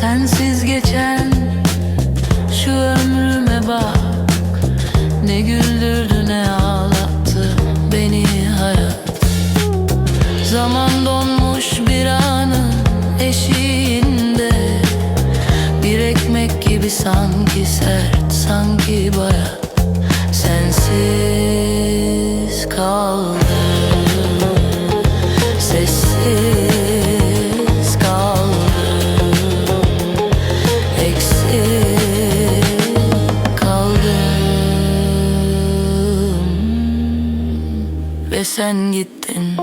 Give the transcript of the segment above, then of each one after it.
Sensiz geçen şu ömrüme bak. Ne güldürdü ne ağlattı beni hayat. Zaman donmuş bir anın eşiğinde. Bir ekmek gibi sanki sert sanki bayat. Sen gittin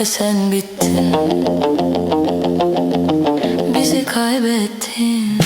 ve sen bittin. Bizi kaybettin.